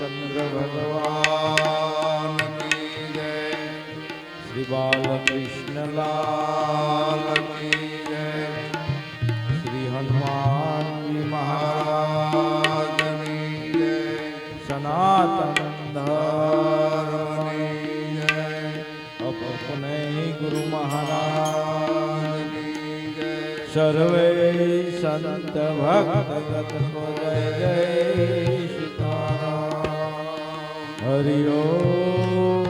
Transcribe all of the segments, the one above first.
रामचंद्र भगवान की जय। श्री बाल कृष्ण लाल की जय। श्री हनुमान जी महाराज की जय। सनातन अपने गुरु महाराज की जय। सर्वे संत भक्त को जय जय। હરિયો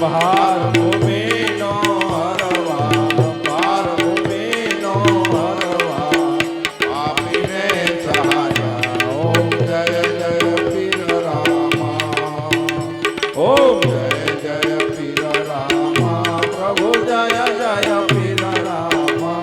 બહાર ગોમે નો હરવા પાર ગોમે નો હરવા. આપીને સહાય, ઓમ જય જય પીર રામા. ઓમ જય જય પીર રામા, પ્રભુ જય જય પીર રામા.